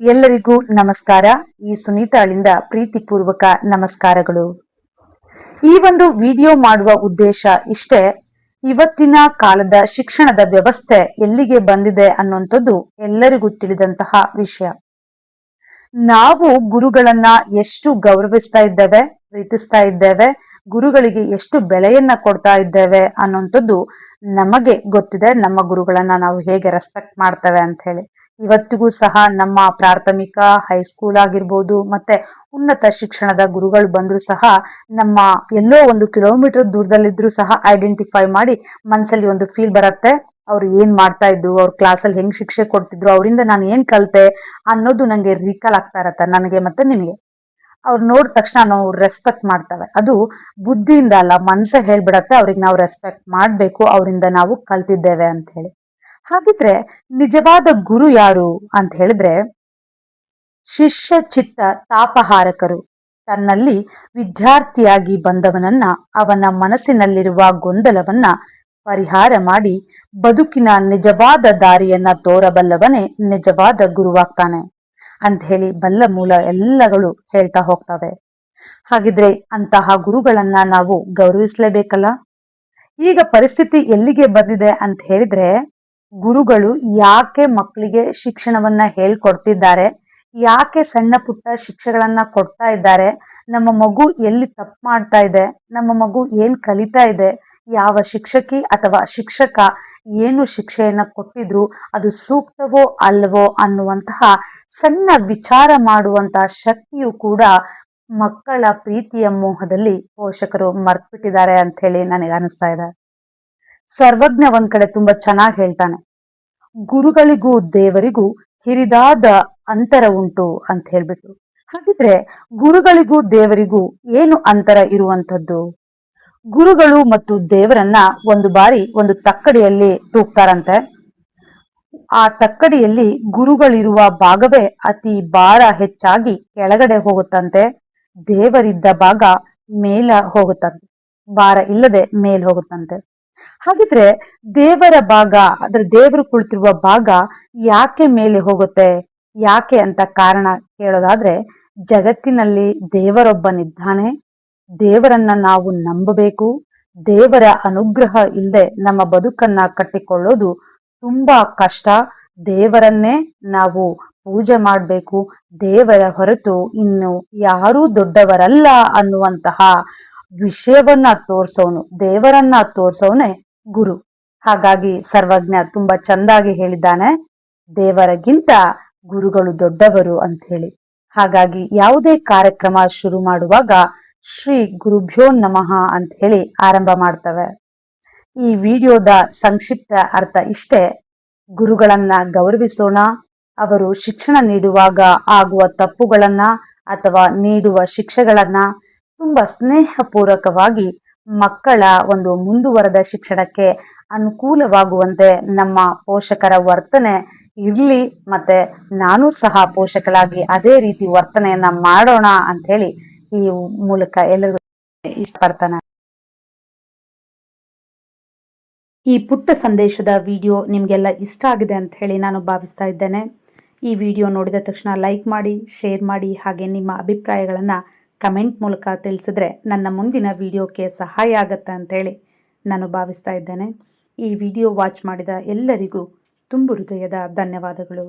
ಎಲ್ಲರಿಗೂ ನಮಸ್ಕಾರ. ಈ ಸುನೀತಾಳಿಂದ ಪ್ರೀತಿಪೂರ್ವಕ ನಮಸ್ಕಾರಗಳು. ಈ ಒಂದು ವಿಡಿಯೋ ಮಾಡುವ ಉದ್ದೇಶ ಇಷ್ಟೇ, ಇವತ್ತಿನ ಕಾಲದ ಶಿಕ್ಷಣದ ವ್ಯವಸ್ಥೆ ಎಲ್ಲಿಗೆ ಬಂದಿದೆ ಅನ್ನುವಂಥದ್ದು ಎಲ್ಲರಿಗೂ ತಿಳಿದಂತಹ ವಿಷಯ. ನಾವು ಗುರುಗಳನ್ನ ಎಷ್ಟು ಗೌರವಿಸ್ತಾ ಇದ್ದೇವೆ, ಪ್ರೀತಿಸ್ತಾ ಇದ್ದೇವೆ, ಗುರುಗಳಿಗೆ ಎಷ್ಟು ಬೆಲೆಯನ್ನ ಕೊಡ್ತಾ ಇದ್ದೇವೆ ಅನ್ನೋಂಥದ್ದು ನಮಗೆ ಗೊತ್ತಿದೆ. ನಮ್ಮ ಗುರುಗಳನ್ನ ನಾವು ಹೇಗೆ ರೆಸ್ಪೆಕ್ಟ್ ಮಾಡ್ತೇವೆ ಅಂತ ಹೇಳಿ. ಇವತ್ತಿಗೂ ಸಹ ನಮ್ಮ ಪ್ರಾಥಮಿಕ ಹೈಸ್ಕೂಲ್ ಆಗಿರ್ಬೋದು, ಮತ್ತೆ ಉನ್ನತ ಶಿಕ್ಷಣದ ಗುರುಗಳು ಬಂದರೂ ಸಹ ನಮ್ಮ ಎಲ್ಲೋ ಒಂದು ಕಿಲೋಮೀಟರ್ ದೂರದಲ್ಲಿದ್ರು ಸಹ ಐಡೆಂಟಿಫೈ ಮಾಡಿ ಮನಸ್ಸಲ್ಲಿ ಒಂದು ಫೀಲ್ ಬರುತ್ತೆ. ಅವ್ರು ಏನ್ ಮಾಡ್ತಾ ಇದ್ರು, ಅವ್ರ ಕ್ಲಾಸಲ್ಲಿ ಹೆಂಗ್ ಶಿಕ್ಷೆ ಕೊಡ್ತಿದ್ರು, ಅವರಿಂದ ನಾನು ಏನ್ ಕಲಿತೆ ಅನ್ನೋದು ನಂಗೆ ರೀಕಾಲ್ ಆಗ್ತಾ ಇರತ್ತ ನನಗೆ ಮತ್ತೆ ನಿಮಗೆ. ಅವ್ರು ನೋಡಿದ ತಕ್ಷಣ ನಾವು ರೆಸ್ಪೆಕ್ಟ್ ಮಾಡ್ತವೆ. ಅದು ಬುದ್ಧಿಯಿಂದ ಅಲ್ಲ ಮನಸ್ಸೇ ಹೇಳ್ಬಿಡತ್ತೆ, ಅವ್ರಿಗೆ ನಾವು ರೆಸ್ಪೆಕ್ಟ್ ಮಾಡಬೇಕು, ಅವರಿಂದ ನಾವು ಕಲ್ತಿದ್ದೇವೆ ಅಂತ ಹೇಳಿ. ಹಾಗಿದ್ರೆ ನಿಜವಾದ ಗುರು ಯಾರು ಅಂತ ಹೇಳಿದ್ರೆ, ಶಿಷ್ಯ ಚಿತ್ತ ತಾಪಹಾರಕರು. ತನ್ನಲ್ಲಿ ವಿದ್ಯಾರ್ಥಿಯಾಗಿ ಬಂದವನನ್ನ ಅವನ ಮನಸ್ಸಿನಲ್ಲಿರುವ ಗೊಂದಲವನ್ನ ಪರಿಹಾರ ಮಾಡಿ ಬದುಕಿನ ನಿಜವಾದ ದಾರಿಯನ್ನ ತೋರಬಲ್ಲವನೇ ನಿಜವಾದ ಗುರುವಾಗ್ತಾನೆ ಅಂತ ಹೇಳಿ ಬಲ್ಲ ಮೂಲ ಎಲ್ಲಗಳು ಹೇಳ್ತಾ ಹೋಗ್ತವೆ. ಹಾಗಿದ್ರೆ ಅಂತಹ ಗುರುಗಳನ್ನ ನಾವು ಗೌರವಿಸಲೇಬೇಕಲ್ಲ? ಈಗ ಪರಿಸ್ಥಿತಿ ಎಲ್ಲಿಗೆ ಬಂದಿದೆ ಅಂತ ಹೇಳಿದ್ರೆ ಗುರುಗಳು ಯಾಕೆ ಮಕ್ಕಳಿಗೆ ಶಿಕ್ಷಣವನ್ನ ಹೇಳ್ಕೊಡ್ತಿದ್ದಾರೆ? ಯಾಕೆ ಸಣ್ಣ ಪುಟ್ಟ ಶಿಕ್ಷೆಗಳನ್ನ ಕೊಡ್ತಾ ಇದ್ದಾರೆ? ನಮ್ಮ ಮಗು ಎಲ್ಲಿ ತಪ್ಪು ಮಾಡ್ತಾ ಇದೆ? ನಮ್ಮ ಮಗು ಏನ್ ಕಲಿತಾ ಇದೆ? ಯಾವ ಶಿಕ್ಷಕಿ ಅಥವಾ ಶಿಕ್ಷಕ ಏನು ಶಿಕ್ಷೆಯನ್ನ ಕೊಟ್ಟಿದ್ರು ಅದು ಸೂಕ್ತವೋ ಅಲ್ಲವೋ ಅನ್ನುವಂತಹ ಸಣ್ಣ ವಿಚಾರ ಮಾಡುವಂತಹ ಶಕ್ತಿಯು ಕೂಡ ಮಕ್ಕಳ ಪ್ರೀತಿಯ ಮೋಹದಲ್ಲಿ ಪೋಷಕರು ಮರ್ತ್ಬಿಟ್ಟಿದ್ದಾರೆ ಅಂತ ಹೇಳಿ ನನಗೆ ಅನಿಸ್ತಾ ಇದೆ. ಸರ್ವಜ್ಞ ಒಂದ್ ಕಡೆ ತುಂಬಾ ಚೆನ್ನಾಗಿ ಹೇಳ್ತಾನೆ. ಗುರುಗಳಿಗೂ ದೇವರಿಗೂ ಹಿರಿದಾದ ಅಂತರ ಉಂಟು ಅಂತ ಹೇಳ್ಬಿಟ್ಟು. ಹಾಗಿದ್ರೆ ಗುರುಗಳಿಗೂ ದೇವರಿಗೂ ಏನು ಅಂತರ ಇರುವಂಥದ್ದು? ಗುರುಗಳು ಮತ್ತು ದೇವರನ್ನ ಒಂದು ಬಾರಿ ಒಂದು ತಕ್ಕಡಿಯಲ್ಲಿ ತೂಗ್ತಾರಂತೆ. ಆ ತಕ್ಕಡಿಯಲ್ಲಿ ಗುರುಗಳಿರುವ ಭಾಗವೇ ಅತಿ ಭಾರ ಹೆಚ್ಚಾಗಿ ಕೆಳಗಡೆ ಹೋಗುತ್ತಂತೆ. ದೇವರಿದ್ದ ಭಾಗ ಮೇಲ ಹೋಗುತ್ತಂತೆ. ಭಾರ ಇಲ್ಲದೆ ಮೇಲ್ ಹೋಗುತ್ತಂತೆ. ಹಾಗಿದ್ರೆ ದೇವರ ಭಾಗ, ಅಂದ್ರೆ ದೇವರು ಕುಳಿತಿರುವ ಭಾಗ ಯಾಕೆ ಮೇಲೆ ಹೋಗುತ್ತೆ? ಯಾಕೆ ಅಂತ ಕಾರಣ ಕೇಳೋದಾದ್ರೆ, ಜಗತ್ತಿನಲ್ಲಿ ದೇವರೊಬ್ಬನಿದ್ದಾನೆ. ದೇವರನ್ನ ನಾವು ನಂಬಬೇಕು. ದೇವರ ಅನುಗ್ರಹ ಇಲ್ಲದೆ ನಮ್ಮ ಬದುಕನ್ನ ಕಟ್ಟಿಕೊಳ್ಳೋದು ತುಂಬಾ ಕಷ್ಟ. ದೇವರನ್ನೇ ನಾವು ಪೂಜೆ ಮಾಡಬೇಕು. ದೇವರ ಹೊರತು ಇನ್ನು ಯಾರೂ ದೊಡ್ಡವರಲ್ಲ ಅನ್ನುವಂತಹ ವಿಷಯವನ್ನ ತೋರ್ಸೋನು, ದೇವರನ್ನ ತೋರ್ಸೋನೆ ಗುರು. ಹಾಗಾಗಿ ಸರ್ವಜ್ಞ ತುಂಬಾ ಚಂದಾಗಿ ಹೇಳಿದ್ದಾನೆ. ದೇವರಗಿಂತ ಗುರುಗಳು ದೊಡ್ಡವರು ಅಂತ ಹೇಳಿ ಹಾಗಾಗಿ ಯಾವುದೇ ಕಾರ್ಯಕ್ರಮ ಶುರು ಮಾಡುವಾಗ ಶ್ರೀ ಗುರುಭ್ಯೋ ನಮಃ ಅಂತ ಹೇಳಿ ಆರಂಭ ಮಾಡ್ತವೆ. ಈ ವಿಡಿಯೋದ ಸಂಕ್ಷಿಪ್ತ ಅರ್ಥ ಇಷ್ಟೇ. ಗುರುಗಳನ್ನ ಗೌರವಿಸೋಣ, ಅವರು ಶಿಕ್ಷಣ ನೀಡುವಾಗ ಆಗುವ ತಪ್ಪುಗಳನ್ನ ಅಥವಾ ನೀಡುವ ಶಿಕ್ಷೆಗಳನ್ನ ತುಂಬಾ ಸ್ನೇಹಪೂರ್ವಕವಾಗಿ ಮಕ್ಕಳ ಒಂದು ಮುಂದುವರೆದ ಶಿಕ್ಷಣಕ್ಕೆ ಅನುಕೂಲವಾಗುವಂತೆ ನಮ್ಮ ಪೋಷಕರ ವರ್ತನೆ ಇರಲಿ ಮತ್ತೆ ನಾನು ಸಹ ಪೋಷಕರಾಗಿ ಅದೇ ರೀತಿ ವರ್ತನೆಯನ್ನ ಮಾಡೋಣ ಅಂತ ಹೇಳಿ ಈ ಮೂಲಕ ಎಲ್ಲರಿಗೂ ಇಷ್ಟಪಡ್ತಾನೆ. ಈ ಪುಟ್ಟ ಸಂದೇಶದ ವಿಡಿಯೋ ನಿಮಗೆಲ್ಲ ಇಷ್ಟ ಆಗಿದೆ ಅಂತ ಹೇಳಿ ನಾನು ಭಾವಿಸ್ತಾ ಇದ್ದೇನೆ. ಈ ವಿಡಿಯೋ ನೋಡಿದ ತಕ್ಷಣ ಲೈಕ್ ಮಾಡಿ, ಶೇರ್ ಮಾಡಿ ಹಾಗೆ ನಿಮ್ಮ ಅಭಿಪ್ರಾಯಗಳನ್ನು ಕಮೆಂಟ್ ಮೂಲಕ ತಿಳಿಸಿದ್ರೆ ನನ್ನ ಮುಂದಿನ ವಿಡಿಯೋಕ್ಕೆ ಸಹಾಯ ಆಗುತ್ತೆ ಅಂತೇಳಿ ನಾನು ಭಾವಿಸ್ತಾ ಇದ್ದೇನೆ. ಈ ವಿಡಿಯೋ ವಾಚ್ ಮಾಡಿದ ಎಲ್ಲರಿಗೂ ತುಂಬು ಹೃದಯದ ಧನ್ಯವಾದಗಳು.